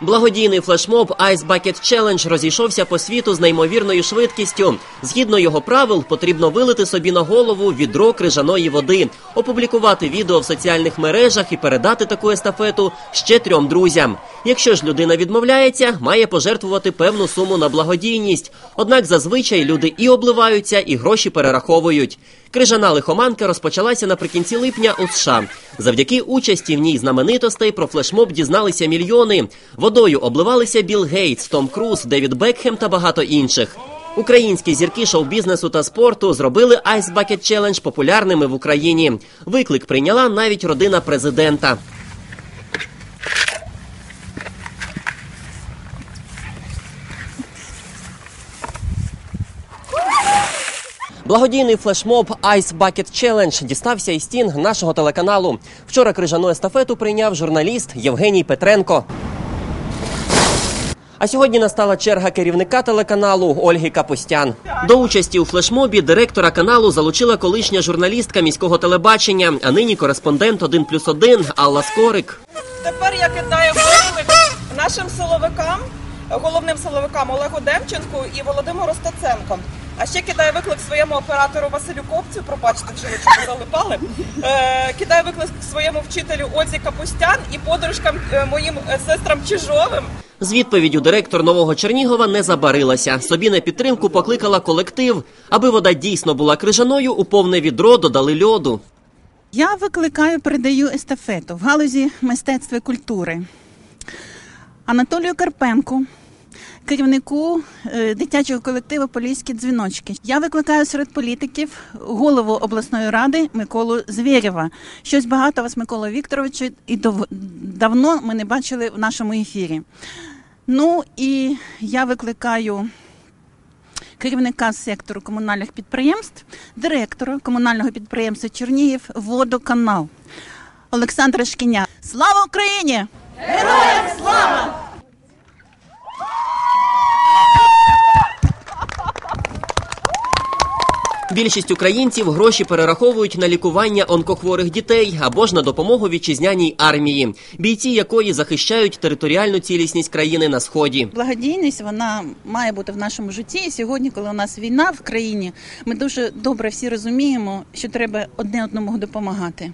Благодійний флешмоб Ice Bucket Challenge розійшовся по світу з неймовірною швидкістю. Згідно його правил, потрібно вилити собі на голову відро крижаної води, опублікувати відео в соціальних мережах і передати таку естафету ще трьом друзям. Якщо ж людина відмовляється, має пожертвувати певну суму на благодійність. Однак зазвичай люди і обливаються, і гроші перераховують. Крижана лихоманка розпочалася наприкінці липня у США. Завдяки участі в ній знаменитостей про флешмоб дізналися мільйони. Водою обливалися Білл Гейтс, Том Круз, Девід Бекхем та багато інших. Українські зірки шоу-бізнесу та спорту зробили Ice Bucket Challenge популярними в Україні. Виклик прийняла навіть родина президента. Благодійний флешмоб Ice Bucket Challenge дістався із стін нашого телеканалу. Вчора крижану естафету прийняв журналіст Євгеній Петренко. А сьогодні настала черга керівника телеканалу Ольги Капустян. До участі у флешмобі директора каналу залучила колишня журналістка міського телебачення, а нині кореспондент 1 плюс 1 Алла Скорик. Тепер я кидаю виклик нашим силовикам, головним силовикам Олегу Демченку і Володимиру Стеценко. А ще кидаю виклик своєму оператору Василю Копцю, пробачте, що ви чого залипали. Е, кидаю виклик своєму вчителю Ользі Капустян і подружкам е, моїм е, сестрам Чижовим. З відповіддю директор нового Чернігова не забарилася. Собі на підтримку покликала колектив. Аби вода дійсно була крижаною, у повне відро додали льоду. Я викликаю, передаю естафету в галузі мистецтва і культури. Анатолію Карпенку, керівнику е, дитячого колективу Поліські дзвіночки. Я викликаю серед політиків голову обласної ради Миколу Звєрєва. Щось багато вас, Микола Вікторовичу, і дов- давно ми не бачили в нашому ефірі. Ну і я викликаю керівника сектору комунальних підприємств, директора комунального підприємства Чернігів Водоканал Олександра Шкіня. Слава Україні! Більшість українців гроші перераховують на лікування онкохворих дітей або ж на допомогу вітчизняній армії, бійці якої захищають територіальну цілісність країни на сході. Благодійність вона має бути в нашому житті. І сьогодні, коли у нас війна в країні, ми дуже добре всі розуміємо, що треба одне одному допомагати.